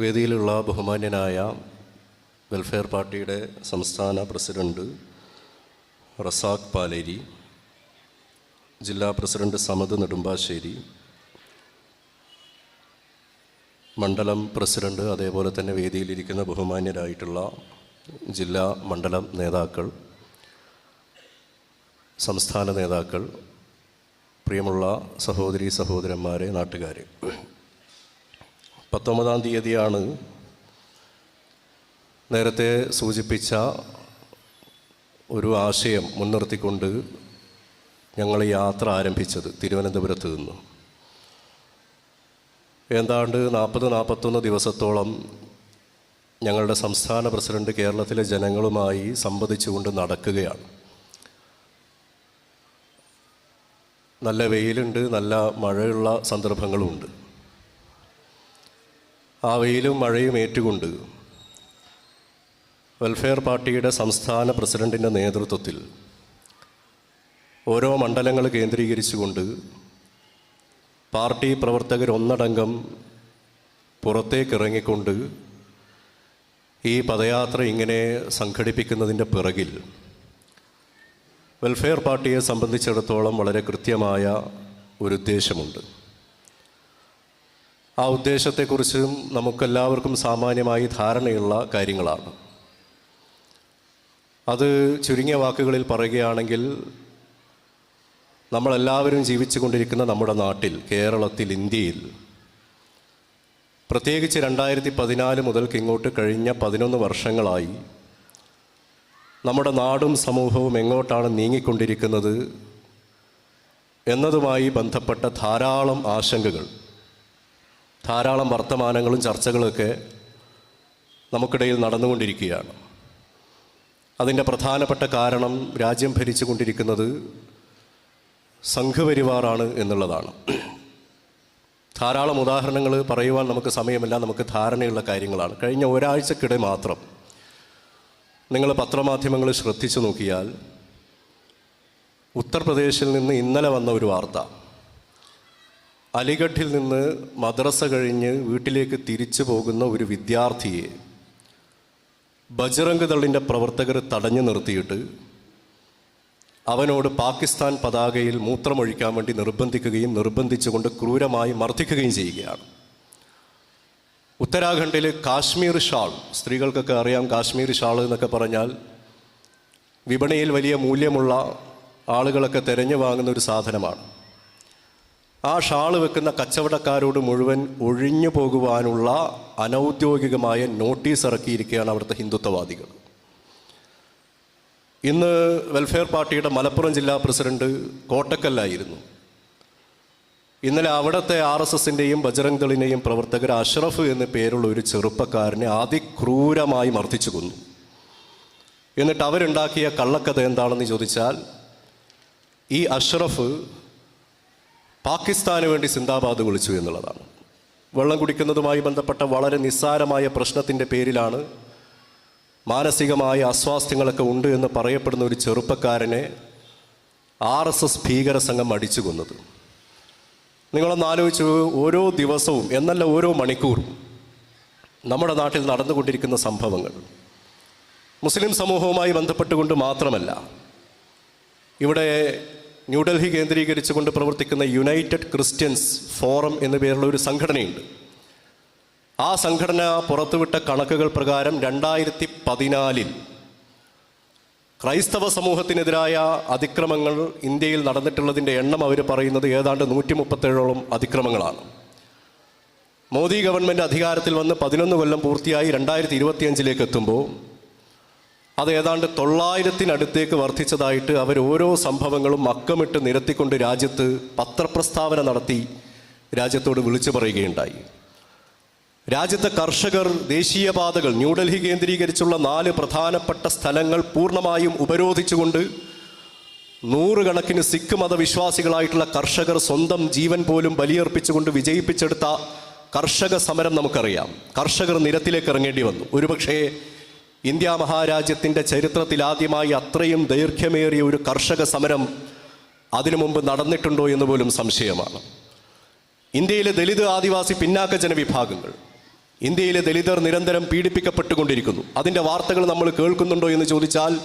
വേദിയിലുള്ള ബഹുമാന്യനായ വെൽഫെയർ പാർട്ടിയുടെ സംസ്ഥാന പ്രസിഡന്റ് റസാഖ് പാലേരി ജില്ലാ പ്രസിഡന്റ് സമത് നെടുമ്പാശ്ശേരി മണ്ഡലം പ്രസിഡന്റ് അതേപോലെ തന്നെ വേദിയിലിരിക്കുന്ന ബഹുമാന്യരായിട്ടുള്ള ജില്ലാ മണ്ഡലം നേതാക്കൾ സംസ്ഥാന നേതാക്കൾ പ്രിയമുള്ള സഹോദരി സഹോദരന്മാരെ നാട്ടുകാരെ. പത്തൊമ്പതാം തീയതിയാണ് നേരത്തെ സൂചിപ്പിച്ച ഒരു ആശയം മുൻനിർത്തിക്കൊണ്ട് ഞങ്ങൾ യാത്ര ആരംഭിച്ചത് തിരുവനന്തപുരത്ത് നിന്ന്. ഏതാണ്ട് നാൽപ്പത് നാൽപ്പത്തൊന്ന് ദിവസത്തോളം ഞങ്ങളുടെ സംസ്ഥാന പ്രസിഡന്റ് കേരളത്തിലെ ജനങ്ങളുമായി സംവദിച്ചുകൊണ്ട് നടക്കുകയാണ്. നല്ല വെയിലുണ്ട് നല്ല മഴയുള്ള സന്ദർഭങ്ങളുമുണ്ട് ആ വെയിലും മഴയും ഏറ്റുകൊണ്ട് വെൽഫെയർ പാർട്ടിയുടെ സംസ്ഥാന പ്രസിഡന്റിന്റെ നേതൃത്വത്തിൽ ഓരോ മണ്ഡലങ്ങൾ കേന്ദ്രീകരിച്ചുകൊണ്ട് പാർട്ടി പ്രവർത്തകർ ഒന്നടങ്കം പുറത്തേക്കിറങ്ങിക്കൊണ്ട് ഈ പദയാത്ര ഇങ്ങനെ സംഘടിപ്പിക്കുന്നതിന്റെ പിറകിൽ വെൽഫെയർ പാർട്ടിയെ സംബന്ധിച്ചിടത്തോളം വളരെ കൃത്യമായ ഒരു ഉദ്ദേശമുണ്ട്. ആ ഉദ്ദേശത്തെക്കുറിച്ചും നമുക്കെല്ലാവർക്കും സാമാന്യമായി ധാരണയുള്ള കാര്യങ്ങളാണ്. അത് ചുരുങ്ങിയ വാക്കുകളിൽ പറയുകയാണെങ്കിൽ നമ്മളെല്ലാവരും ജീവിച്ചു കൊണ്ടിരിക്കുന്ന നമ്മുടെ നാട്ടിൽ കേരളത്തിൽ ഇന്ത്യയിൽ പ്രത്യേകിച്ച് രണ്ടായിരത്തി പതിനാല് മുതൽക്ക് ഇങ്ങോട്ട് കഴിഞ്ഞ പതിനൊന്ന് വർഷങ്ങളായി നമ്മുടെ നാടും സമൂഹവും എങ്ങോട്ടാണ് നീങ്ങിക്കൊണ്ടിരിക്കുന്നത് എന്നതുമായി ബന്ധപ്പെട്ട ധാരാളം ആശങ്കകൾ. ധാരാളം വർത്തമാനങ്ങളും ചർച്ചകളൊക്കെ നമുക്കിടയിൽ നടന്നുകൊണ്ടിരിക്കുകയാണ്. അതിന്റെ പ്രധാനപ്പെട്ട കാരണം രാജ്യം ഭരിച്ചുകൊണ്ടിരിക്കുന്നത് സംഘപരിവാറാണ് എന്നുള്ളതാണ്. ധാരാളം ഉദാഹരണങ്ങൾ പറയുവാൻ നമുക്ക് സമയമില്ല നമുക്ക് ധാരണയുള്ള കാര്യങ്ങളാണ്. കഴിഞ്ഞ ഒരാഴ്ചക്കിടെ മാത്രം നിങ്ങൾ പത്രമാധ്യമങ്ങൾ ശ്രദ്ധിച്ചു നോക്കിയാൽ ഉത്തർപ്രദേശിൽ നിന്ന് ഇന്നലെ വന്ന ഒരു വാർത്ത അലിഗഡിൽ നിന്ന് മദ്രസ കഴിഞ്ഞ് വീട്ടിലേക്ക് തിരിച്ചു പോകുന്ന ഒരു വിദ്യാർത്ഥിയെ ബജറംഗ് ദളിന്റെ പ്രവർത്തകർ തടഞ്ഞു നിർത്തിയിട്ട് അവനോട് പാകിസ്ഥാൻ പതാകയിൽ മൂത്രമൊഴിക്കാൻ വേണ്ടി നിർബന്ധിക്കുകയും നിർബന്ധിച്ചുകൊണ്ട് ക്രൂരമായി മർദ്ദിക്കുകയും ചെയ്യുകയാണ്. ഉത്തരാഖണ്ഡിൽ കാശ്മീർ ഷാൾ സ്ത്രീകൾക്കൊക്കെ അറിയാം കാശ്മീർ ഷാൾ എന്നൊക്കെ പറഞ്ഞാൽ വിപണിയിൽ വലിയ മൂല്യമുള്ള ആളുകളൊക്കെ തിരഞ്ഞു വാങ്ങുന്ന ഒരു സാധനമാണ്. ആ ഷാൾ വെക്കുന്ന കച്ചവടക്കാരോട് മുഴുവൻ ഒഴിഞ്ഞു പോകുവാനുള്ള അനൗദ്യോഗികമായ നോട്ടീസ് ഇറക്കിയിരിക്കുകയാണ് അവിടുത്തെ ഹിന്ദുത്വവാദികൾ. ഇന്ന് വെൽഫെയർ പാർട്ടിയുടെ മലപ്പുറം ജില്ലാ പ്രസിഡന്റ് കോട്ടക്കല്ലായിരുന്നു. ഇന്നലെ അവിടുത്തെ ആർ എസ് എസിന്റെയും ബജറംഗ് ദളിനെയും പ്രവർത്തകർ അഷ്റഫ് എന്ന പേരുള്ള ഒരു ചെറുപ്പക്കാരനെ അതിക്രൂരമായി മർദ്ദിച്ചു കൊന്നു. എന്നിട്ട് അവരുണ്ടാക്കിയ കള്ളക്കഥ എന്താണെന്ന് ചോദിച്ചാൽ ഈ അഷ്റഫ് പാകിസ്ഥാന് വേണ്ടി സിന്ദാബാദ് വിളിച്ചു എന്നുള്ളതാണ്. വെള്ളം കുടിക്കുന്നതുമായി ബന്ധപ്പെട്ട വളരെ നിസ്സാരമായ പ്രശ്നത്തിന്റെ പേരിലാണ് മാനസികമായ അസ്വാസ്ഥ്യങ്ങളൊക്കെ ഉണ്ട് എന്ന് പറയപ്പെടുന്ന ഒരു ചെറുപ്പക്കാരനെ ആർ എസ് എസ് ഭീകര സംഘം അടിച്ചു കൊന്നത്. നിങ്ങളൊന്ന് ആലോചിച്ച് ഓരോ ദിവസവും എന്നല്ല ഓരോ മണിക്കൂറും നമ്മുടെ നാട്ടിൽ നടന്നുകൊണ്ടിരിക്കുന്ന സംഭവങ്ങൾ. മുസ്ലിം സമൂഹവുമായി ബന്ധപ്പെട്ടുകൊണ്ട് മാത്രമല്ല ഇവിടെ ന്യൂഡൽഹി കേന്ദ്രീകരിച്ചുകൊണ്ട് പ്രവർത്തിക്കുന്ന യുണൈറ്റഡ് ക്രിസ്ത്യൻസ് ഫോറം എന്ന പേരുള്ള ഒരു സംഘടനയുണ്ട്. ആ സംഘടന പുറത്തുവിട്ട കണക്കുകൾ പ്രകാരം രണ്ടായിരത്തി പതിനാലിൽ ക്രൈസ്തവ സമൂഹത്തിനെതിരായ അതിക്രമങ്ങൾ ഇന്ത്യയിൽ നടന്നിട്ടുള്ളതിന്റെ എണ്ണം അവർ പറയുന്നത് ഏതാണ്ട് നൂറ്റി മുപ്പത്തേഴോളം അതിക്രമങ്ങളാണ്. മോദി ഗവൺമെന്റ് അധികാരത്തിൽ വന്ന് പതിനൊന്ന് കൊല്ലം പൂർത്തിയായി രണ്ടായിരത്തി ഇരുപത്തിയഞ്ചിലേക്ക് എത്തുമ്പോൾ അത് ഏതാണ്ട് തൊള്ളായിരത്തിനടുത്തേക്ക് വർദ്ധിച്ചതായിട്ട് അവർ ഓരോ സംഭവങ്ങളും അക്കമിട്ട് നിരത്തിക്കൊണ്ട് രാജ്യത്ത് പത്രപ്രസ്താവന നടത്തി രാജ്യത്തോട് വിളിച്ചു പറയുകയുണ്ടായി. രാജ്യത്തെ കർഷകർ ദേശീയപാതകൾ ന്യൂഡൽഹി കേന്ദ്രീകരിച്ചുള്ള നാല് പ്രധാനപ്പെട്ട സ്ഥലങ്ങൾ പൂർണമായും ഉപരോധിച്ചുകൊണ്ട് നൂറുകണക്കിന് സിഖ് മതവിശ്വാസികളായിട്ടുള്ള കർഷകർ സ്വന്തം ജീവൻ പോലും ബലിയർപ്പിച്ചുകൊണ്ട് വിജയിപ്പിച്ചെടുത്ത കർഷക സമരം നമുക്കറിയാം. കർഷകർ നിരത്തിലേക്ക് ഇറങ്ങേണ്ടി വന്നു. ഒരുപക്ഷേ ഇന്ത്യ മഹാരാജ്യത്തിന്റെ ചരിത്രത്തിൽ ആദ്യമായി അത്രയും ദൈർഘ്യമേറിയ ഒരു കർഷക സമരം അതിനു മുമ്പ് നടന്നിട്ടുണ്ടോ എന്ന് പോലും സംശയമാണ്. ഇന്ത്യയിലെ ദലിത് ആദിവാസി പിന്നാക്ക ജനവിഭാഗങ്ങൾ ഇന്ത്യയിലെ ദലിതർ നിരന്തരം പീഡിപ്പിക്കപ്പെട്ടുകൊണ്ടിരിക്കുന്നു. അതിന്റെ വാർത്തകൾ നമ്മൾ കേൾക്കുന്നുണ്ടോ എന്ന് ചോദിച്ചാൽ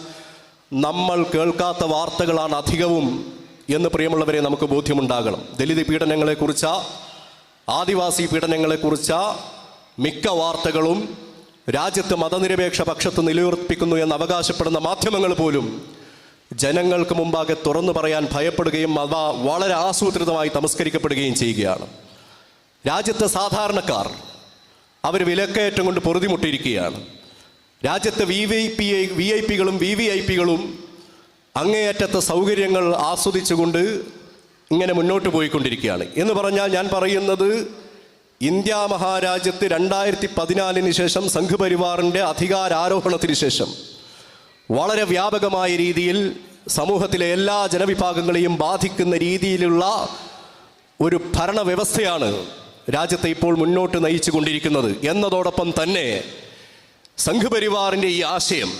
നമ്മൾ കേൾക്കാത്ത വാർത്തകളാണ് അധികവും എന്ന് പ്രിയമുള്ളവരെ നമുക്ക് ബോധ്യമുണ്ടാകണം. ദലിത് പീഡനങ്ങളെക്കുറിച്ച ആദിവാസി പീഡനങ്ങളെക്കുറിച്ച മിക്ക വാർത്തകളും രാജ്യത്ത് മതനിരപേക്ഷ പക്ഷത്ത് നിലയുറപ്പിക്കുന്നു എന്ന് അവകാശപ്പെടുന്ന മാധ്യമങ്ങൾ പോലും ജനങ്ങൾക്ക് മുമ്പാകെ തുറന്നു പറയാൻ ഭയപ്പെടുകയും അവ വളരെ ആസൂത്രിതമായി തമസ്കരിക്കപ്പെടുകയും ചെയ്യുകയാണ്. രാജ്യത്തെ സാധാരണക്കാർ അവർ വിലക്കയറ്റം കൊണ്ട് പൊറുതിമുട്ടിയിരിക്കുകയാണ്. രാജ്യത്തെ V V P I V I പികളും V V I പികളും അങ്ങേയറ്റത്തെ സൗകര്യങ്ങൾ ആസ്വദിച്ചുകൊണ്ട് ഇങ്ങനെ മുന്നോട്ട് പോയിക്കൊണ്ടിരിക്കുകയാണ്. എന്ന് പറഞ്ഞാൽ ഞാൻ പറയുന്നത് ഇന്ത്യ മഹാരാജ്യത്ത് രണ്ടായിരത്തി പതിനാലിന് ശേഷം സംഘപരിവാറിന്റെ അധികാരാരോഹണത്തിന് ശേഷം വളരെ വ്യാപകമായ രീതിയിൽ സമൂഹത്തിലെ എല്ലാ ജനവിഭാഗങ്ങളെയും ബാധിക്കുന്ന രീതിയിലുള്ള ഒരു ഭരണവ്യവസ്ഥയാണ് രാജ്യത്തെ ഇപ്പോൾ മുന്നോട്ട് നയിച്ചു കൊണ്ടിരിക്കുന്നത് എന്നതോടൊപ്പം തന്നെ സംഘപരിവാറിന്റെ ഈ ആശയം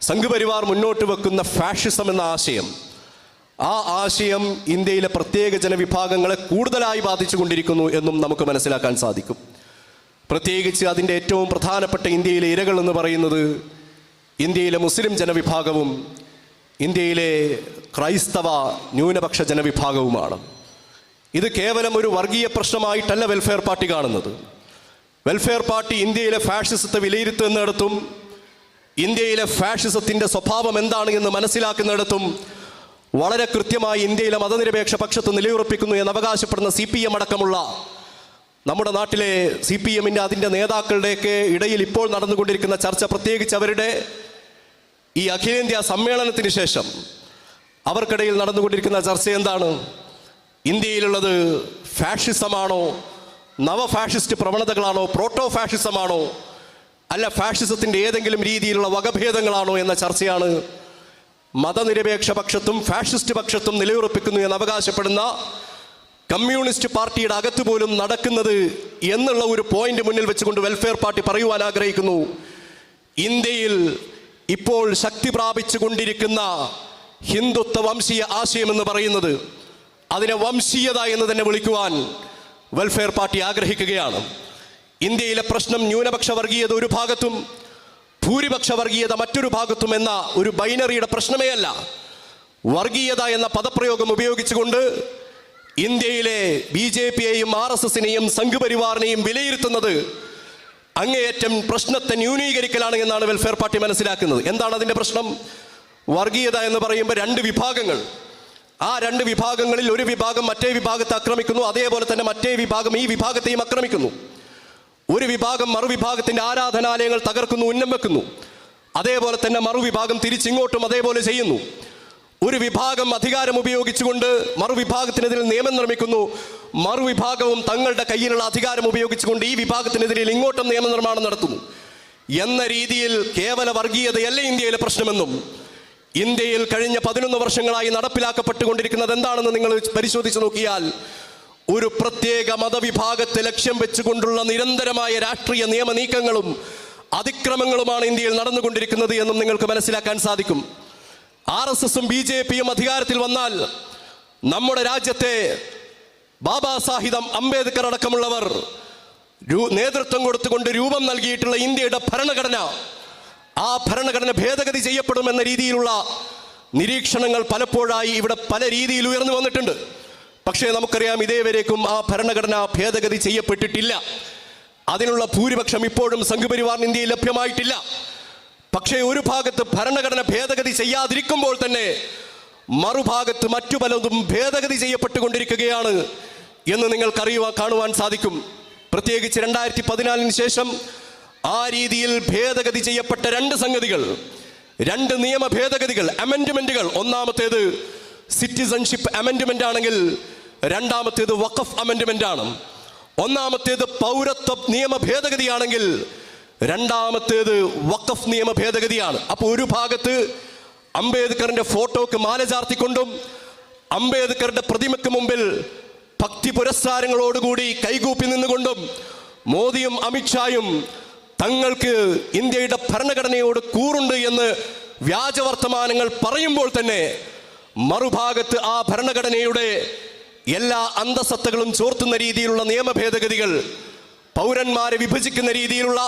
സംഘപരിവാർ മുന്നോട്ട് വെക്കുന്ന ഫാഷിസം എന്ന ആശയം ആ ആശയം ഇന്ത്യയിലെ പ്രത്യേക ജനവിഭാഗങ്ങളെ കൂടുതലായി ബാധിച്ചുകൊണ്ടിരിക്കുന്നു എന്നും നമുക്ക് മനസ്സിലാക്കാൻ സാധിക്കും. പ്രത്യേകിച്ച് അതിന്റെ ഏറ്റവും പ്രധാനപ്പെട്ട ഇന്ത്യയിലെ ഇരകൾ എന്ന് പറയുന്നത് ഇന്ത്യയിലെ മുസ്ലിം ജനവിഭാഗവും ഇന്ത്യയിലെ ക്രൈസ്തവ ന്യൂനപക്ഷ ജനവിഭാഗവുമാണ്. ഇത് കേവലം ഒരു വർഗീയ പ്രശ്നമായിട്ടല്ല വെൽഫെയർ പാർട്ടി കാണുന്നത്. വെൽഫെയർ പാർട്ടി ഇന്ത്യയിലെ ഫാഷിസത്തെ വിലയിരുത്തുന്നിടത്തും ഇന്ത്യയിലെ ഫാഷിസത്തിന്റെ സ്വഭാവം എന്താണ് എന്ന് മനസ്സിലാക്കുന്നിടത്തും വളരെ കൃത്യമായി ഇന്ത്യയിലെ മതനിരപേക്ഷ പക്ഷത്ത് നിലയുറപ്പിക്കുന്നു എന്ന് അവകാശപ്പെടുന്ന സി പി എം അടക്കമുള്ള നമ്മുടെ നാട്ടിലെ സി പി എമ്മിന്റെ അതിന്റെ നേതാക്കളുടെയൊക്കെ ഇടയിൽ ഇപ്പോൾ നടന്നുകൊണ്ടിരിക്കുന്ന ചർച്ച പ്രത്യേകിച്ച് അവരുടെ ഈ അഖിലേന്ത്യാ സമ്മേളനത്തിന് ശേഷം അവർക്കിടയിൽ നടന്നുകൊണ്ടിരിക്കുന്ന ചർച്ച എന്താണ്? ഇന്ത്യയിലുള്ളത് ഫാഷിസമാണോ? നവ ഫാഷിസ്റ്റ് പ്രവണതകളാണോ? പ്രോട്ടോ ഫാഷിസമാണോ അല്ല ഫാഷിസത്തിന്റെ ഏതെങ്കിലും രീതിയിലുള്ള വകഭേദങ്ങളാണോ എന്ന ചർച്ചയാണ് മതനിരപേക്ഷ പക്ഷത്തും ഫാഷിസ്റ്റ് പക്ഷത്തും നിലയുറപ്പിക്കുന്നു എന്ന് അവകാശപ്പെടുന്ന കമ്മ്യൂണിസ്റ്റ് പാർട്ടിയുടെ അകത്ത് പോലും നടക്കുന്നത് എന്നുള്ള ഒരു പോയിന്റ് മുന്നിൽ വെച്ചുകൊണ്ട് വെൽഫെയർ പാർട്ടി പറയുവാൻ ആഗ്രഹിക്കുന്നു. ഇന്ത്യയിൽ ഇപ്പോൾ ശക്തി പ്രാപിച്ചു കൊണ്ടിരിക്കുന്ന ഹിന്ദുത്വ വംശീയ ആശയം എന്ന് പറയുന്നത് അതിനെ വംശീയത എന്ന് തന്നെ വിളിക്കുവാൻ വെൽഫെയർ പാർട്ടി ആഗ്രഹിക്കുകയാണ്. ഇന്ത്യയിലെ പ്രശ്നം ന്യൂനപക്ഷ വർഗീയത ഒരു ഭാഗത്തും ഭൂരിപക്ഷ വർഗീയത മറ്റൊരു ഭാഗത്തും എന്ന ഒരു ബൈനറിയുടെ പ്രശ്നമേ അല്ല. വർഗീയത എന്ന പദപ്രയോഗം ഉപയോഗിച്ചുകൊണ്ട് ഇന്ത്യയിലെ ബി ജെ പിയെയും ആർ എസ് എസിനെയും സംഘപരിവാറിനെയും വിലയിരുത്തുന്നത് അങ്ങേയറ്റം പ്രശ്നത്തെ ന്യൂനീകരിക്കലാണ് എന്നാണ് വെൽഫെയർ പാർട്ടി മനസ്സിലാക്കുന്നത്. എന്താണ് അതിന്റെ പ്രശ്നം? വർഗീയത എന്ന് പറയുമ്പോൾ രണ്ട് വിഭാഗങ്ങൾ. ആ രണ്ട് വിഭാഗങ്ങളിൽ ഒരു വിഭാഗം മറ്റേ വിഭാഗത്തെ ആക്രമിക്കുന്നു അതേപോലെ തന്നെ മറ്റേ വിഭാഗം ഈ വിഭാഗത്തെയും ആക്രമിക്കുന്നു. ഒരു വിഭാഗം മറുവിഭാഗത്തിന്റെ ആരാധനാലയങ്ങൾ തകർക്കുന്നു ഉന്നം വെക്കുന്നു. അതേപോലെ തന്നെ മറുവിഭാഗം തിരിച്ചിങ്ങോട്ടും അതേപോലെ ചെയ്യുന്നു. ഒരു വിഭാഗം അധികാരം ഉപയോഗിച്ചുകൊണ്ട് മറുവിഭാഗത്തിനെതിരെ നിയമം നിർമ്മിക്കുന്നു. മറുവിഭാഗവും തങ്ങളുടെ കയ്യിലുള്ള അധികാരം ഉപയോഗിച്ചുകൊണ്ട് ഈ വിഭാഗത്തിനെതിരെ ഇങ്ങോട്ടും നിയമനിർമ്മാണം നടത്തുന്നു. എന്ന രീതിയിൽ കേവല വർഗീയതയല്ല ഇന്ത്യയിലെ പ്രശ്നമെന്നും ഇന്ത്യയിൽ കഴിഞ്ഞ പതിനൊന്ന് വർഷങ്ങളായി നടപ്പിലാക്കപ്പെട്ടുകൊണ്ടിരിക്കുന്നത് എന്താണെന്ന് നിങ്ങൾ പരിശോധിച്ച് നോക്കിയാൽ ഒരു പ്രത്യേക മതവിഭാഗത്തെ ലക്ഷ്യം വെച്ചുകൊണ്ടുള്ള നിരന്തരമായ രാഷ്ട്രീയ നിയമ നീക്കങ്ങളും അതിക്രമങ്ങളുമാണ് ഇന്ത്യയിൽ നടന്നുകൊണ്ടിരിക്കുന്നത് എന്നും നിങ്ങൾക്ക് മനസ്സിലാക്കാൻ സാധിക്കും. ആർ എസ് എസും ബി ജെ പിയും അധികാരത്തിൽ വന്നാൽ നമ്മുടെ രാജ്യത്തെ ബാബാ സാഹിദം അംബേദ്കർ അടക്കമുള്ളവർ നേതൃത്വം കൊടുത്തുകൊണ്ട് രൂപം നൽകിയിട്ടുള്ള ഇന്ത്യയുടെ ഭരണഘടന ആ ഭരണഘടന ഭേദഗതി ചെയ്യപ്പെടുമെന്ന രീതിയിലുള്ള നിരീക്ഷണങ്ങൾ പലപ്പോഴായി ഇവിടെ പല രീതിയിൽ ഉയർന്നു വന്നിട്ടുണ്ട്. പക്ഷേ നമുക്കറിയാം ഇതേവരേക്കും ആ ഭരണഘടന ഭേദഗതി ചെയ്യപ്പെട്ടിട്ടില്ല. അതിനുള്ള ഭൂരിപക്ഷം ഇപ്പോഴും സംഘപരിവാറിന് ഇന്ത്യയിൽ ലഭ്യമായിട്ടില്ല. പക്ഷേ ഒരു ഭാഗത്ത് ഭരണഘടന ഭേദഗതി ചെയ്യാതിരിക്കുമ്പോൾ തന്നെ മറുഭാഗത്ത് മറ്റു പലതും ഭേദഗതി ചെയ്യപ്പെട്ടുകൊണ്ടിരിക്കുകയാണ് എന്ന് നിങ്ങൾക്കറിയുവാൻ കാണുവാൻ സാധിക്കും. പ്രത്യേകിച്ച് രണ്ടായിരത്തി പതിനാലിന് ശേഷം ആ രീതിയിൽ ഭേദഗതി ചെയ്യപ്പെട്ട രണ്ട് സംഗതികൾ രണ്ട് നിയമ ഭേദഗതികൾ അമെൻഡ്മെന്റുകൾ ഒന്നാമത്തേത് സിറ്റിസൺഷിപ്പ് അമെൻഡ്മെന്റ് ആണെങ്കിൽ രണ്ടാമത്തേത് വഖഫ് അമെൻഡ്മെന്റ് ആണ്. ഒന്നാമത്തേത് പൗരത്വ നിയമ ഭേദഗതിയാണെങ്കിൽ രണ്ടാമത്തേത് വഖഫ് നിയമ ഭേദഗതിയാണ്. അപ്പോൾ ഒരു ഭാഗത്ത് അംബേദ്കറിന്റെ ഫോട്ടോക്ക് മാല ചാർത്തിക്കൊണ്ടും അംബേദ്കറുടെ പ്രതിമയ്ക്ക് മുമ്പിൽ ഭക്തി പുരസ്കാരങ്ങളോടുകൂടി കൈകൂപ്പി നിന്നുകൊണ്ടും മോദിയും അമിത്ഷായും തങ്ങൾക്ക് ഇന്ത്യയുടെ ഭരണഘടനയോട് കൂറുണ്ട് എന്ന് വ്യാജവർത്തമാനങ്ങൾ പറയുമ്പോൾ തന്നെ മറുഭാഗത്ത് ആ ഭരണഘടനയുടെ എല്ലാ അന്തസത്തകളും ചോർത്തുന്ന രീതിയിലുള്ള നിയമ ഭേദഗതികൾ പൗരന്മാരെ വിഭജിക്കുന്ന രീതിയിലുള്ള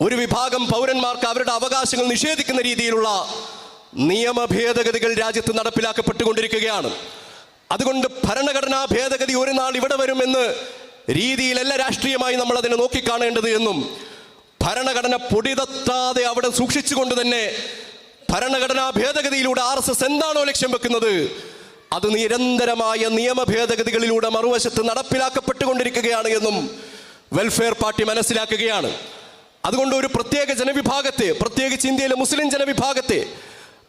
ഒരു വിഭാഗം പൗരന്മാർക്ക് അവരുടെ അവകാശങ്ങൾ നിഷേധിക്കുന്ന രീതിയിലുള്ള നിയമ ഭേദഗതികൾ രാജ്യത്ത് നടപ്പിലാക്കപ്പെട്ടുകൊണ്ടിരിക്കുകയാണ്. അതുകൊണ്ട് ഭരണഘടനാ ഭേദഗതി ഒരു നാൾ ഇവിടെ വരുമെന്ന് രീതിയിലല്ല രാഷ്ട്രീയമായി നമ്മൾ അതിനെ നോക്കിക്കാണേണ്ടത് എന്നും ഭരണഘടന പൊടിതത്താതെ അവിടെ സൂക്ഷിച്ചുകൊണ്ട് തന്നെ ഭരണഘടനാ ഭേദഗതിയിലൂടെ ആർ എസ് എസ് എന്താണോ ലക്ഷ്യം വെക്കുന്നത് അത് നിരന്തരമായ നിയമ ഭേദഗതികളിലൂടെ മറുവശത്ത് നടപ്പിലാക്കപ്പെട്ടുകൊണ്ടിരിക്കുകയാണ് എന്നും വെൽഫെയർ പാർട്ടി മനസ്സിലാക്കുകയാണ്. അതുകൊണ്ട് ഒരു പ്രത്യേക ജനവിഭാഗത്തെ പ്രത്യേകിച്ച് ഇന്ത്യയിലെ മുസ്ലിം ജനവിഭാഗത്തെ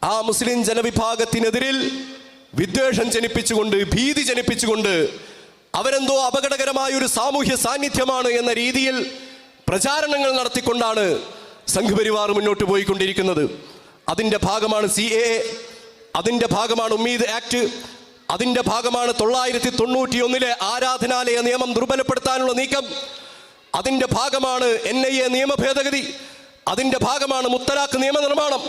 ആ മുസ്ലിം ജനവിഭാഗത്തിനെതിരിൽ വിദ്വേഷം ജനിപ്പിച്ചുകൊണ്ട് ഭീതി ജനിപ്പിച്ചുകൊണ്ട് അവരെന്തോ അപകടകരമായ ഒരു സാമൂഹ്യ സാന്നിധ്യമാണ് എന്ന രീതിയിൽ പ്രചാരണങ്ങൾ നടത്തിക്കൊണ്ടാണ് സംഘപരിവാർ മുന്നോട്ട് പോയിക്കൊണ്ടിരിക്കുന്നത്. അതിന്റെ ഭാഗമാണ് സി എ. അതിന്റെ ഭാഗമാണ് ഉമ്മീദ് ആക്ട്. അതിന്റെ ഭാഗമാണ് തൊള്ളായിരത്തി തൊണ്ണൂറ്റി ഒന്നിലെ ആരാധനാലയ നിയമം ദുർബലപ്പെടുത്താനുള്ള നീക്കം. അതിന്റെ ഭാഗമാണ് എൻ ഐ എ നിയമ ഭേദഗതി. അതിന്റെ ഭാഗമാണ് മുത്തലാഖ് നിയമനിർമ്മാണം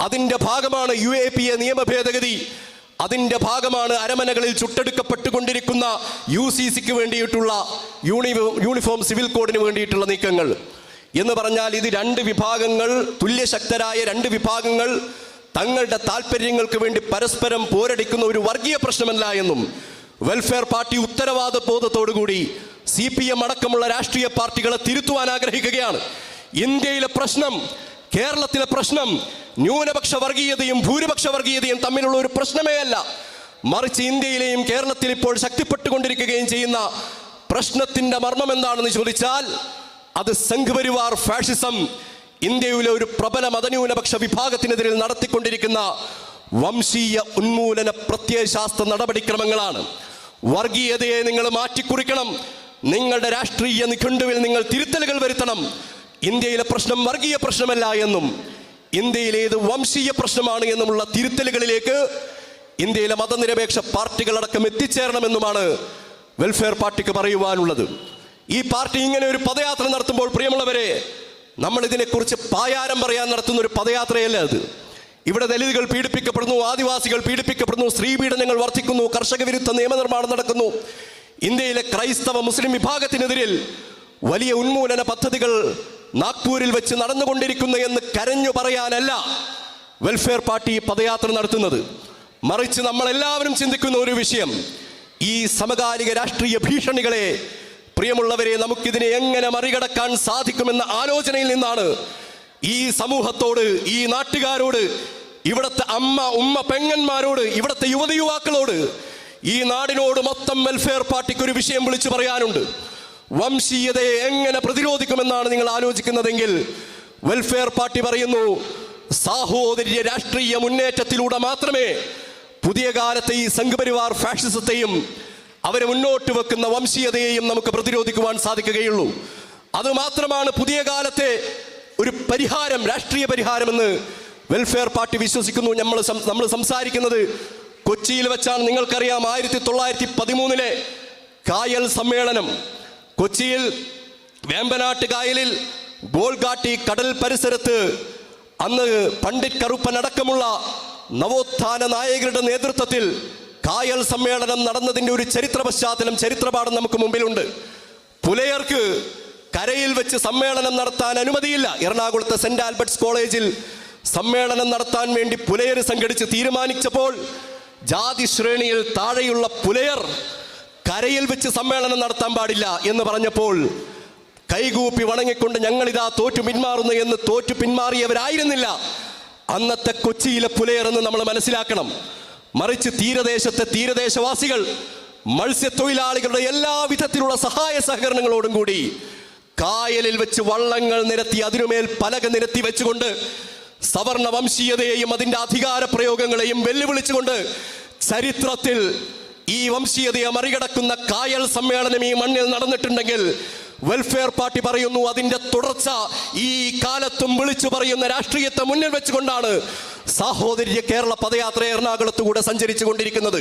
അതിന്റെ ഭാഗമാണ് യു എ പി എ നിയമ ഭേദഗതി. അതിന്റെ ഭാഗമാണ് അരമനകളിൽ ചുട്ടെടുക്കപ്പെട്ടുകൊണ്ടിരിക്കുന്ന യു സി സിക്ക് വേണ്ടിയിട്ടുള്ള യൂണി യൂണിഫോം സിവിൽ കോഡിന് വേണ്ടിയിട്ടുള്ള നീക്കങ്ങൾ. എന്ന് പറഞ്ഞാൽ ഇത് രണ്ട് വിഭാഗങ്ങൾ തുല്യശക്തരായ രണ്ട് വിഭാഗങ്ങൾ തങ്ങളുടെ താല്പര്യങ്ങൾക്ക് വേണ്ടി പരസ്പരം പോരടിക്കുന്ന ഒരു വർഗീയ പ്രശ്നമല്ല എന്നും വെൽഫെയർ പാർട്ടി ഉത്തരവാദ ബോധത്തോടുകൂടി സി പി എം അടക്കമുള്ള രാഷ്ട്രീയ പാർട്ടികളെ തിരുത്തുവാൻ ആഗ്രഹിക്കുകയാണ്. ഇന്ത്യയിലെ പ്രശ്നം കേരളത്തിലെ പ്രശ്നം ന്യൂനപക്ഷ വർഗീയതയും ഭൂരിപക്ഷ വർഗീയതയും തമ്മിലുള്ള ഒരു പ്രശ്നമേ അല്ല. മറിച്ച് ഇന്ത്യയിലെയും കേരളത്തിൽ ഇപ്പോൾ ശക്തിപ്പെട്ടുകൊണ്ടിരിക്കുകയും ചെയ്യുന്ന പ്രശ്നത്തിന്റെ മർമ്മം എന്താണെന്ന് ചോദിച്ചാൽ അത് സംഘപരിവാർ ഫാഷിസം ഇന്ത്യയിലെ ഒരു പ്രബല മതന്യൂനപക്ഷ വിഭാഗത്തിനെതിരിൽ നടത്തിക്കൊണ്ടിരിക്കുന്ന വംശീയ ഉന്മൂലന പ്രത്യയശാസ്ത്ര നടപടിക്രമങ്ങളാണ്. വർഗീയതയെ നിങ്ങൾ മാറ്റിക്കുറിക്കണം. നിങ്ങളുടെ രാഷ്ട്രീയ നിഘണ്ടുവിൽ നിങ്ങൾ തിരുത്തലുകൾ വരുത്തണം. ഇന്ത്യയിലെ പ്രശ്നം വർഗീയ പ്രശ്നമല്ല എന്നും ഇന്ത്യയിലെ ഏത് വംശീയ പ്രശ്നമാണ് എന്നുമുള്ള തിരുത്തലുകളിലേക്ക് ഇന്ത്യയിലെ മതനിരപേക്ഷ പാർട്ടികളടക്കം എത്തിച്ചേരണമെന്നുമാണ് വെൽഫെയർ പാർട്ടിക്ക് പറയുവാനുള്ളത്. ഈ പാർട്ടി ഇങ്ങനെ ഒരു പദയാത്ര നടത്തുമ്പോൾ പ്രിയമുള്ളവരെ നമ്മൾ ഇതിനെക്കുറിച്ച് പായാരം പറയാൻ നടത്തുന്ന ഒരു പദയാത്രയല്ല അത്. ഇവിടെ ദലിതുകൾ പീഡിപ്പിക്കപ്പെടുന്നു ആദിവാസികൾ പീഡിപ്പിക്കപ്പെടുന്നു സ്ത്രീ പീഡനങ്ങൾ വർദ്ധിക്കുന്നു കർഷക വിരുദ്ധ നിയമനിർമ്മാണം നടക്കുന്നു. ഇന്ത്യയിലെ ക്രൈസ്തവ മുസ്ലിം വിഭാഗത്തിനെതിരിൽ വലിയ ഉന്മൂലന പദ്ധതികൾ നാഗ്പൂരിൽ വെച്ച് നടന്നുകൊണ്ടിരിക്കുന്നു എന്ന് കരഞ്ഞു പറയാനല്ല വെൽഫെയർ പാർട്ടി പദയാത്ര നടത്തുന്നത്. മറിച്ച് നമ്മളെല്ലാവരും ചിന്തിക്കുന്ന ഒരു വിഷയം ഈ സമകാലിക രാഷ്ട്രീയ ഭീഷണികളെ പ്രിയമുള്ളവരെ നമുക്കിതിനെ എങ്ങനെ മറികടക്കാൻ സാധിക്കുമെന്ന ആലോചനയിൽ നിന്നാണ് ഈ സമൂഹത്തോട് ഈ നാട്ടുകാരോട് ഇവിടുത്തെ അമ്മ ഉമ്മ പെങ്ങന്മാരോട് ഇവിടുത്തെ യുവതി യുവാക്കളോട് ഈ നാടിനോട് മൊത്തം വെൽഫെയർ പാർട്ടിക്ക് ഒരു വിഷയം വിളിച്ചു പറയാനുണ്ട്. വംശീയതയെ എങ്ങനെ പ്രതിരോധിക്കുമെന്നാണ് നിങ്ങൾ ആലോചിക്കുന്നതെങ്കിൽ വെൽഫെയർ പാർട്ടി പറയുന്നു സാഹോദര്യ രാഷ്ട്രീയ മുന്നേറ്റത്തിലൂടെ മാത്രമേ പുതിയ കാലത്തെ ഈ സംഘപരിവാർ ഫാഷിസത്തെയും അവരെ മുന്നോട്ട് വെക്കുന്ന വംശീയതയെയും നമുക്ക് പ്രതിരോധിക്കുവാൻ സാധിക്കുകയുള്ളൂ. അതുമാത്രമാണ് പുതിയ കാലത്തെ ഒരു പരിഹാരം രാഷ്ട്രീയ പരിഹാരമെന്ന് വെൽഫെയർ പാർട്ടി വിശ്വസിക്കുന്നു. നമ്മൾ നമ്മൾ സംസാരിക്കുന്നത് കൊച്ചിയിൽ വെച്ചാണ്. നിങ്ങൾക്കറിയാം ആയിരത്തി തൊള്ളായിരത്തി പതിമൂന്നിലെ കായൽ സമ്മേളനം. കൊച്ചിയിൽ വേമ്പനാട്ട് കായലിൽ ഗോൾഗാട്ടി കടൽ പരിസരത്ത് അന്ന് പണ്ഡിറ്റ് കറുപ്പൻ അടക്കമുള്ള നവോത്ഥാന നായകരുടെ നേതൃത്വത്തിൽ കായൽ സമ്മേളനം നടന്നതിന്റെ ഒരു ചരിത്ര പശ്ചാത്തലം ചരിത്രപാഠം നമുക്ക് മുമ്പിലുണ്ട്. പുലയർക്ക് കരയിൽ വെച്ച് സമ്മേളനം നടത്താൻ അനുമതിയില്ല. എറണാകുളത്തെ സെന്റ് ആൽബർട്ട്സ് കോളേജിൽ സമ്മേളനം നടത്താൻ വേണ്ടി പുലയർ സംഘടിച്ച് തീരുമാനിച്ചപ്പോൾ ജാതി ശ്രേണിയിൽ താഴെയുള്ള പുലയർ കരയിൽ വെച്ച് സമ്മേളനം നടത്താൻ പാടില്ല എന്ന് പറഞ്ഞപ്പോൾ കൈകൂപ്പി വണങ്ങിക്കൊണ്ട് ഞങ്ങളിതാ തോറ്റു പിന്മാറുന്നു എന്ന് തോറ്റു പിന്മാറിയവരായിരുന്നില്ല. അന്നത്തെ കൊച്ചിയിലെ പുലയർ എന്ന് നമ്മൾ മനസ്സിലാക്കണം. മറിച്ച് തീരദേശത്തെ തീരദേശവാസികൾ മത്സ്യത്തൊഴിലാളികളുടെ എല്ലാ വിധത്തിലുള്ള സഹായ സഹകരണങ്ങളോടും കൂടി കായലിൽ വെച്ച് വള്ളങ്ങൾ നിരത്തി അതിനുമേൽ പലക നിരത്തി വെച്ചുകൊണ്ട് സവർണ വംശീയതയെയും അതിന്റെ അധികാര പ്രയോഗങ്ങളെയും വെല്ലുവിളിച്ചുകൊണ്ട് ചരിത്രത്തിൽ ഈ വംശീയതയെ മറികടക്കുന്ന കായൽ സമ്മേളനം ഈ മണ്ണിൽ നടന്നിട്ടുണ്ടെങ്കിൽ വെൽഫെയർ പാർട്ടി പറയുന്നു അതിന്റെ തുടർച്ച ഈ കാലത്തും വിളിച്ചു പറയുന്ന രാഷ്ട്രീയത്തെ മുന്നിൽ വെച്ചുകൊണ്ടാണ് സാഹോദര്യ കേരള പദയാത്ര എറണാകുളത്തുകൂടെ സഞ്ചരിച്ചു കൊണ്ടിരിക്കുന്നത്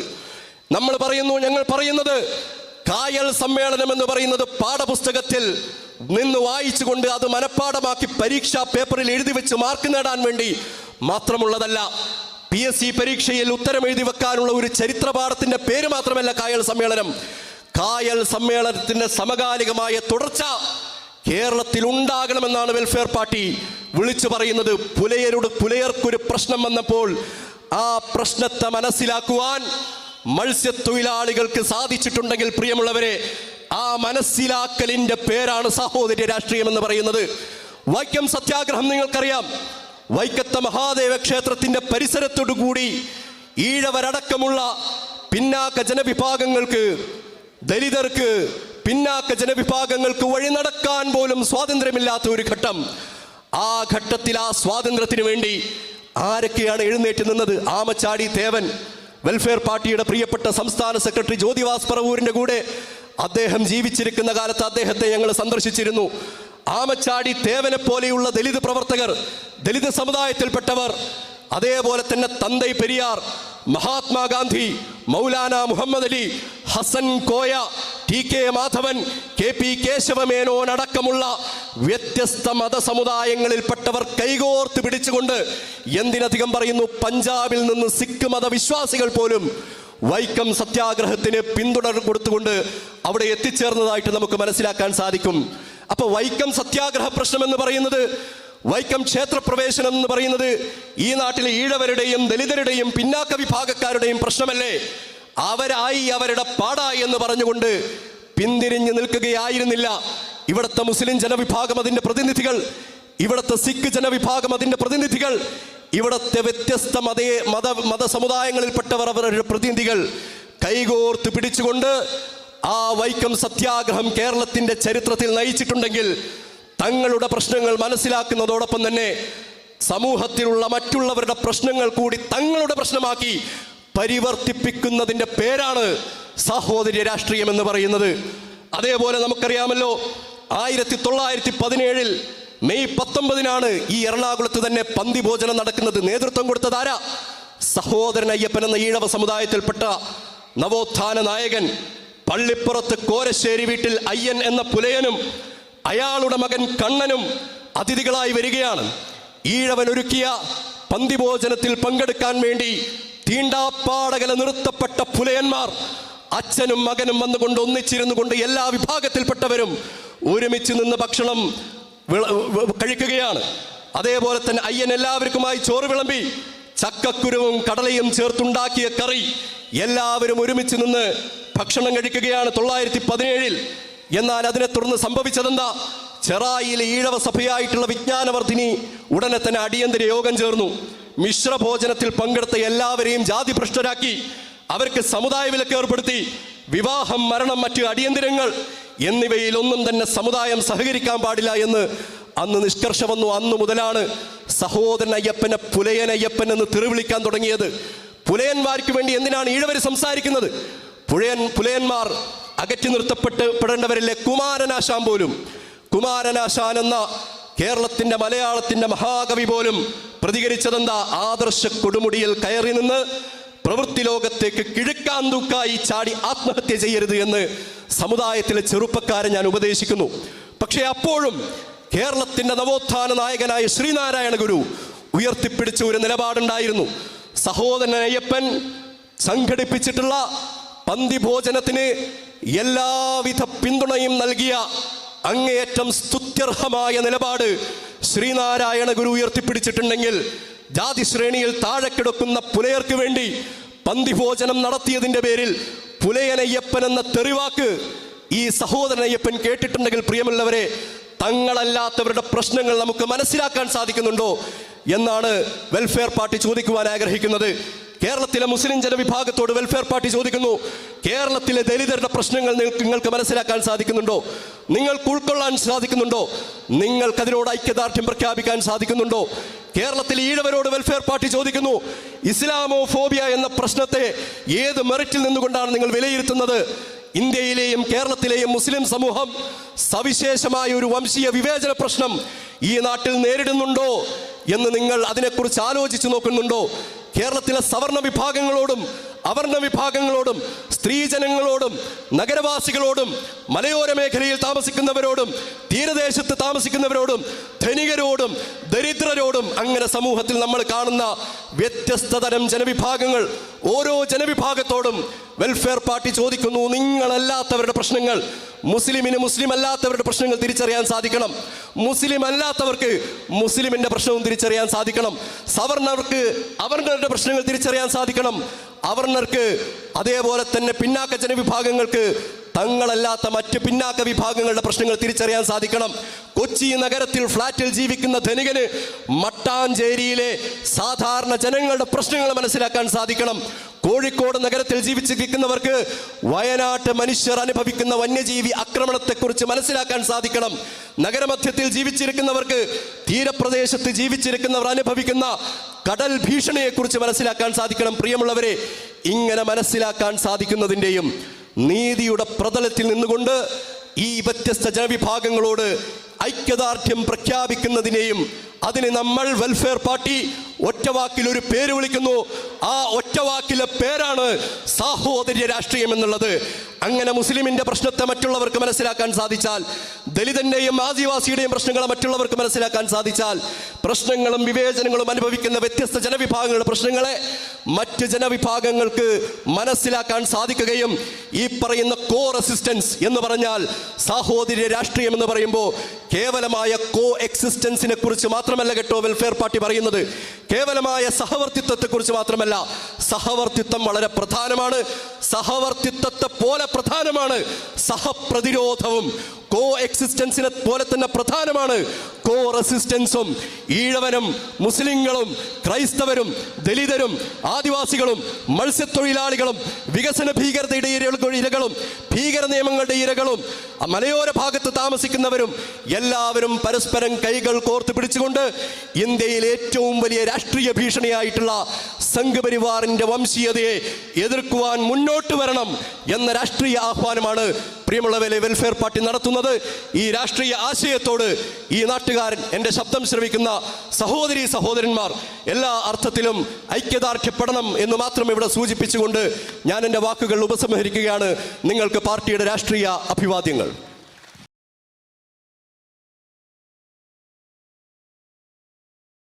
നമ്മൾ പറയുന്നു ഞങ്ങൾ പറയുന്നത് കായൽ സമ്മേളനം എന്ന് പറയുന്നത് പാഠപുസ്തകത്തിൽ നിന്ന് വായിച്ചുകൊണ്ട് അത് മനഃപ്പാഠമാക്കി പരീക്ഷാ പേപ്പറിൽ എഴുതി വെച്ച് മാർക്ക് നേടാൻ വേണ്ടി മാത്രമുള്ളതല്ല പി എസ് സി പരീക്ഷയിൽ ഉത്തരം എഴുതി വെക്കാനുള്ള ഒരു ചരിത്രപാഠത്തിന്റെ പേര് മാത്രമല്ല കായൽ സമ്മേളനം. കായൽ സമ്മേളനത്തിന്റെ സമകാലികമായ തുടർച്ച കേരളത്തിൽ ഉണ്ടാകണമെന്നാണ് വെൽഫെയർ പാർട്ടി വിളിച്ചു പറയുന്നത് പുലയരുടെ പുലയർക്കൊരു പ്രശ്നം വന്നപ്പോൾ ആ പ്രശ്നത്തെ മനസ്സിലാക്കുവാൻ മത്സ്യത്തൊഴിലാളികൾക്ക് സാധിച്ചിട്ടുണ്ടെങ്കിൽ പ്രിയമുള്ളവരെ ആ മനസ്സിലാക്കലിന്റെ പേരാണ് സഹോദര്യ രാഷ്ട്രീയം എന്ന് പറയുന്നത്. വൈക്കം സത്യാഗ്രഹം നിങ്ങൾക്കറിയാം. വൈക്കത്തെ മഹാദേവ ക്ഷേത്രത്തിന്റെ പരിസരത്തോടു കൂടി ഈഴവരടക്കമുള്ള പിന്നാക്ക ജനവിഭാഗങ്ങൾക്ക് ദലിതർക്ക് പിന്നാക്ക ജനവിഭാഗങ്ങൾക്ക് വഴി നടക്കാൻ പോലും സ്വാതന്ത്ര്യമില്ലാത്ത ഒരു ഘട്ടം. ആ ഘട്ടത്തിൽ ആ സ്വാതന്ത്ര്യത്തിന് വേണ്ടി ആരൊക്കെയാണ് എഴുന്നേറ്റ് നിന്നത്? ആമച്ചാടി തേവൻ വെൽഫെയർ പാർട്ടിയുടെ പ്രിയപ്പെട്ട സംസ്ഥാന സെക്രട്ടറി ജ്യോതിവാസ് പറവൂരിന്റെ കൂടെ അദ്ദേഹം ജീവിച്ചിരിക്കുന്ന കാലത്ത് അദ്ദേഹത്തെ ഞങ്ങൾ സന്ദർശിച്ചിരുന്നു. ആമച്ചാടി തേവനെ പോലെയുള്ള ദലിത് പ്രവർത്തകർ ദലിത് സമുദായത്തിൽപ്പെട്ടവർ അതേപോലെ തന്നെ Thanthai Periyar Mahatma Gandhi Maulana Muhammad Ali Hasan Koya T K Madhavan K P Kesava Menon അടക്കമുള്ള വ്യത്യസ്ത മതസമുദായങ്ങളിൽപ്പെട്ടവർ കൈകോർത്ത് പിടിച്ചുകൊണ്ട് എന്തിനധികം പറയുന്നു പഞ്ചാബിൽ നിന്ന് സിഖ് മതവിശ്വാസികൾ പോലും വൈക്കം സത്യാഗ്രഹത്തിന് പിന്തുണർ കൊടുത്തുകൊണ്ട് അവിടെ എത്തിച്ചേർന്നതായിട്ട് നമുക്ക് മനസ്സിലാക്കാൻ സാധിക്കും. അപ്പോൾ വൈക്കം സത്യാഗ്രഹ പ്രശ്നം എന്ന് പറയുന്നത് വൈക്കം ക്ഷേത്രപ്രവേശനം എന്ന് പറയുന്നത് ഈ നാട്ടിലെ ഈഴവരുടെയും ദലിതരുടെയും പിന്നാക്ക വിഭാഗക്കാരുടെയും പ്രശ്നമല്ലേ? അവരായി അവരുടെ പാടായി എന്ന് പറഞ്ഞുകൊണ്ട് പിന്തിരിഞ്ഞു നിൽക്കുകയായിരുന്നില്ല. ഇവിടുത്തെ മുസ്ലിം ജനവിഭാഗം അതിന്റെ പ്രതിനിധികൾ ഇവിടുത്തെ സിഖ് ജനവിഭാഗം അതിന്റെ പ്രതിനിധികൾ ഇവിടുത്തെ വ്യത്യസ്ത മതേ മത മതസമുദായങ്ങളിൽപ്പെട്ടവർ അവരുടെ പ്രതിനിധികൾ കൈകോർത്ത് പിടിച്ചുകൊണ്ട് ആ വൈക്കം സത്യാഗ്രഹം കേരളത്തിന്റെ ചരിത്രത്തിൽ നയിച്ചിട്ടുണ്ടെങ്കിൽ തങ്ങളുടെ പ്രശ്നങ്ങൾ മനസ്സിലാക്കുന്നതോടൊപ്പം തന്നെ സമൂഹത്തിലുള്ള മറ്റുള്ളവരുടെ പ്രശ്നങ്ങൾ കൂടി തങ്ങളുടെ പ്രശ്നമാക്കി പരിവർത്തിപ്പിക്കുന്നതിന്റെ പേരാണ് സാഹോദര്യ രാഷ്ട്രീയം എന്ന് പറയുന്നത്. അതേപോലെ നമുക്കറിയാമല്ലോ ആയിരത്തി തൊള്ളായിരത്തി പതിനേഴിൽ മെയ് പത്തൊമ്പതിനാണ് ഈ എറണാകുളത്ത് തന്നെ പന്തി ഭോജനം നടക്കുന്നത്. നേതൃത്വം കൊടുത്തത് ആരാ? സഹോദരൻ അയ്യപ്പൻ എന്ന ഈഴവ സമുദായത്തിൽപ്പെട്ട നവോത്ഥാന നായകൻ പള്ളിപ്പുറത്ത് കോരശ്ശേരി വീട്ടിൽ അയ്യൻ എന്ന പുലയനും അയാളുടെ മകൻ കണ്ണനും അതിഥികളായി വരികയാണ്. ഈഴവൻ ഒരുക്കിയ പന്തിഭോജനത്തിൽ പങ്കെടുക്കാൻ വേണ്ടി തീണ്ടാപ്പാടകല നിർത്തപ്പെട്ട പുലയന്മാർ അച്ഛനും മകനും വന്നുകൊണ്ട് ഒന്നിച്ചിരുന്നു കൊണ്ട് എല്ലാ വിഭാഗത്തിൽപ്പെട്ടവരും ഒരുമിച്ച് നിന്ന് ഭക്ഷണം കഴിക്കുകയാണ്. അതേപോലെ തന്നെ അയ്യൻ എല്ലാവർക്കുമായി ചോറ് വിളമ്പി ചക്കക്കുരുവും കടലയും ചേർത്തുണ്ടാക്കിയ കറി എല്ലാവരും ഒരുമിച്ച് നിന്ന് ഭക്ഷണം കഴിക്കുകയാണ്. തൊള്ളായിരത്തി പതിനേഴിൽ എന്നാൽ അതിനെ തുടർന്ന് സംഭവിച്ചതെന്താ? ചെറായിലെ ഈഴവ സഭയായിട്ടുള്ള വിജ്ഞാനവർദ്ധിനി ഉടനെ തന്നെ അടിയന്തര യോഗം ചേർന്നു. മിശ്രഭോജനത്തിൽ പങ്കെടുത്ത എല്ലാവരെയും ജാതി ഭ്രഷ്ടരാക്കി അവർക്ക് സമുദായ വിലക്ക് ഏർപ്പെടുത്തി. വിവാഹം മരണം മറ്റ് അടിയന്തിരങ്ങൾ എന്നിവയിൽ ഒന്നും തന്നെ സമുദായം സഹകരിക്കാൻ പാടില്ല എന്ന് അന്ന് നിഷ്കർഷ വന്നു. അന്ന് മുതലാണ് സഹോദരൻ അയ്യപ്പനെ പുലയൻ അയ്യപ്പൻ എന്ന് തെറിവിളിക്കാൻ തുടങ്ങിയത്. പുലയന്മാർക്ക് വേണ്ടി എന്തിനാണ് ഈഴവർ സംസാരിക്കുന്നത്? പുഴയൻ പുലയന്മാർ അകറ്റി നിർത്തപ്പെട്ട് പെടേണ്ടവരിലെ കുമാരനാശാൻ പോലും കുമാരനാശാൻ എന്ന കേരളത്തിന്റെ മലയാളത്തിന്റെ മഹാകവി പോലും പ്രതികരിച്ചതെന്താ? ആദർശ കൊടുമുടിയിൽ കയറി നിന്ന് പ്രവൃത്തി ലോകത്തേക്ക് കിഴക്കാൻ തൂക്കായി ചാടി ആത്മഹത്യ ചെയ്യരുത് എന്ന് സമുദായത്തിലെ ചെറുപ്പക്കാരെ ഞാൻ ഉപദേശിക്കുന്നു. പക്ഷേ അപ്പോഴും കേരളത്തിന്റെ നവോത്ഥാന നായകനായ ശ്രീനാരായണ ഗുരു ഉയർത്തിപ്പിടിച്ച ഒരു നിലപാടുണ്ടായിരുന്നു. സഹോദരൻ അയ്യപ്പൻ സംഘടിപ്പിച്ചിട്ടുള്ള പന്തിഭോജനത്തിന് എല്ലാവിധ പിന്തുണയും നൽകിയ അങ്ങേയറ്റം സ്തുത്യർഹമായ നിലപാട് ശ്രീനാരായണ ഗുരു ഉയർത്തിപ്പിടിച്ചിട്ടുണ്ടെങ്കിൽ ജാതി ശ്രേണിയിൽ താഴെ കിടക്കുന്ന പുലയർക്ക് വേണ്ടി പന്തിഭോജനം നടത്തിയതിന്റെ പേരിൽ പുലയനയ്യപ്പൻ എന്ന തെറിവാക്ക് ഈ സഹോദരനയ്യപ്പൻ കേട്ടിട്ടുണ്ടെങ്കിൽ പ്രിയമുള്ളവരെ തങ്ങളല്ലാത്തവരുടെ പ്രശ്നങ്ങൾ നമുക്ക് മനസ്സിലാക്കാൻ സാധിക്കുന്നുണ്ടോ? എന്നാണ് വെൽഫെയർ പാർട്ടി ചോദിക്കുവാൻ ആഗ്രഹിക്കുന്നത്. കേരളത്തിലെ മുസ്ലിം ജനവിഭാഗത്തോട് വെൽഫെയർ പാർട്ടി ചോദിക്കുന്നു. കേരളത്തിലെ ദലിതരുടെ പ്രശ്നങ്ങൾ നിങ്ങൾക്ക് മനസ്സിലാക്കാൻ സാധിക്കുന്നുണ്ടോ? നിങ്ങൾക്ക് ഉൾക്കൊള്ളാൻ സാധിക്കുന്നുണ്ടോ? നിങ്ങൾക്കതിനോട് ഐക്യദാർഢ്യം പ്രഖ്യാപിക്കാൻ സാധിക്കുന്നുണ്ടോ? കേരളത്തിലെ ഈഴവരോട് വെൽഫെയർ പാർട്ടി ചോദിക്കുന്നു. ഇസ്ലാമോ ഫോബിയ എന്ന പ്രശ്നത്തെ ഏത് മെറിറ്റിൽ നിന്നുകൊണ്ടാണ് നിങ്ങൾ വിലയിരുത്തുന്നത്? ഇന്ത്യയിലെയും കേരളത്തിലെയും മുസ്ലിം സമൂഹം സവിശേഷമായ ഒരു വംശീയ വിവേചന പ്രശ്നം ഈ നാട്ടിൽ നേരിടുന്നുണ്ടോ എന്ന് നിങ്ങൾ അതിനെക്കുറിച്ച് ആലോചിച്ചു നോക്കുന്നുണ്ടോ? കേരളത്തിലെ സവർണ വിഭാഗങ്ങളോടും അവർണ വിഭാഗങ്ങളോടും സ്ത്രീജനങ്ങളോടും നഗരവാസികളോടും മലയോര മേഖലയിൽ താമസിക്കുന്നവരോടും തീരദേശത്ത് താമസിക്കുന്നവരോടും ധനികരോടും ദരിദ്രരോടും അങ്ങനെ സമൂഹത്തിൽ നമ്മൾ കാണുന്ന വ്യത്യസ്ത തരം ജനവിഭാഗങ്ങൾ ഓരോ ജനവിഭാഗത്തോടും വെൽഫെയർ പാർട്ടി ചോദിക്കുന്നു. നിങ്ങളല്ലാത്തവരുടെ പ്രശ്നങ്ങൾ മുസ്ലിമിന് മുസ്ലിം അല്ലാത്തവരുടെ പ്രശ്നങ്ങൾ തിരിച്ചറിയാൻ സാധിക്കണം. മുസ്ലിം അല്ലാത്തവർക്ക് മുസ്ലിമിന്റെ പ്രശ്നവും തിരിച്ചറിയാൻ സാധിക്കണം. സവർണർക്ക് അവർണരുടെ പ്രശ്നങ്ങൾ തിരിച്ചറിയാൻ സാധിക്കണം. അവർണർക്ക് അതേപോലെ തന്നെ പിന്നാക്ക ജനവിഭാഗങ്ങൾക്ക് തങ്ങളല്ലാത്ത മറ്റ് പിന്നാക്ക വിഭാഗങ്ങളുടെ പ്രശ്നങ്ങൾ തിരിച്ചറിയാൻ സാധിക്കണം. കൊച്ചി നഗരത്തിൽ ഫ്ളാറ്റിൽ ജീവിക്കുന്ന ധനികന് മട്ടാഞ്ചേരിയിലെ സാധാരണ ജനങ്ങളുടെ പ്രശ്നങ്ങൾ മനസ്സിലാക്കാൻ സാധിക്കണം. കോഴിക്കോട് നഗരത്തിൽ ജീവിച്ചിരിക്കുന്നവർക്ക് വയനാട്ട് മനുഷ്യർ അനുഭവിക്കുന്ന വന്യജീവി ആക്രമണത്തെക്കുറിച്ച് മനസ്സിലാക്കാൻ സാധിക്കണം. നഗരമധ്യത്തിൽ ജീവിച്ചിരിക്കുന്നവർക്ക് തീരപ്രദേശത്ത് ജീവിച്ചിരിക്കുന്നവർ അനുഭവിക്കുന്ന കടൽ ഭീഷണിയെക്കുറിച്ച് മനസ്സിലാക്കാൻ സാധിക്കണം. പ്രിയമുള്ളവരെ ഇങ്ങനെ മനസ്സിലാക്കാൻ സാധിക്കുന്നതിന്റെയും നീതിയുടെ പ്രതലത്തിൽ നിന്നുകൊണ്ട് ഈ വ്യത്യസ്ത ജനവിഭാഗങ്ങളോട് ഐക്യദാർഢ്യം പ്രഖ്യാപിക്കുന്നതിനെയും അതിന് നമ്മൾ വെൽഫെയർ പാർട്ടി ഒറ്റവാക്കിൽ ഒരു പേര് വിളിക്കുന്നു. ആ ഒറ്റവാക്കിലെ പേരാണ് സാഹോദര്യ രാഷ്ട്രീയം എന്നുള്ളത്. അങ്ങനെ മുസ്ലിമിന്റെ പ്രശ്നത്തെ മറ്റുള്ളവർക്ക് മനസ്സിലാക്കാൻ സാധിച്ചാൽ ദലിതന്റെയും ആദിവാസിയുടെയും പ്രശ്നങ്ങൾ മറ്റുള്ളവർക്ക് മനസ്സിലാക്കാൻ സാധിച്ചാൽ പ്രശ്നങ്ങളും വിവേചനങ്ങളും അനുഭവിക്കുന്ന വ്യത്യസ്ത ജനവിഭാഗങ്ങളുടെ പ്രശ്നങ്ങളെ മറ്റ് ജനവിഭാഗങ്ങൾക്ക് മനസ്സിലാക്കാൻ സാധിക്കുകയും ഈ പറയുന്ന കോ റെസിസ്റ്റൻസ് എന്ന് പറഞ്ഞാൽ സാഹോദര്യ രാഷ്ട്രീയം എന്ന് പറയുമ്പോൾ കേവലമായ കോ എക്സിസ്റ്റൻസിനെ കുറിച്ച് മാത്രമല്ല കേട്ടോ വെൽഫെയർ പാർട്ടി പറയുന്നത്. കേവലമായ സഹവർത്തിത്വത്തെ കുറിച്ച് മാത്രമല്ല സഹവർത്തിത്വം വളരെ പ്രധാനമാണ്. സഹവർത്തിത്വത്തെ പോലെ പ്രധാനമാണ് സഹപ്രതിരോധവും കോ എക്സിസ്റ്റൻസിനെ പോലെ തന്നെ പ്രധാനമാണ് കോ റെസിസ്റ്റൻസും ഈഴവനും മുസ്ലിങ്ങളും ക്രൈസ്തവരും ദലിതരും ആദിവാസികളും മത്സ്യത്തൊഴിലാളികളും വികസന ഭീകരതയുടെ ഇരകളും ഭീകര നിയമങ്ങളുടെ ഇരകളും മലയോര ഭാഗത്ത് താമസിക്കുന്നവരും എല്ലാവരും പരസ്പരം കൈകൾ കോർത്ത് പിടിച്ചുകൊണ്ട് ഇന്ത്യയിൽ ഏറ്റവും വലിയ രാഷ്ട്രീയ ഭീഷണിയായിട്ടുള്ള സംഘപരിവാറിന്റെ വംശീയതയെ എതിർക്കുവാൻ മുന്നോട്ട് വരണം എന്ന രാഷ്ട്രീയ ആഹ്വാനമാണ് പ്രിയമുള്ളവരെ വെൽഫെയർ പാർട്ടി നടത്തുന്നത്. ഈ രാഷ്ട്രീയ ആശയത്തോട് ഈ നാട്ടുകാരൻ എന്റെ ശബ്ദം ശ്രവിക്കുന്ന സഹോദരി സഹോദരന്മാർ എല്ലാ അർത്ഥത്തിലും ഐക്യദാർഢ്യപ്പെടണം എന്ന് മാത്രം ഇവിടെ സൂചിപ്പിച്ചുകൊണ്ട് ഞാൻ എന്റെ വാക്കുകൾ ഉപസംഹരിക്കുകയാണ്. നിങ്ങൾക്ക് പാർട്ടിയുടെ രാഷ്ട്രീയ അഭിവാദ്യങ്ങൾ.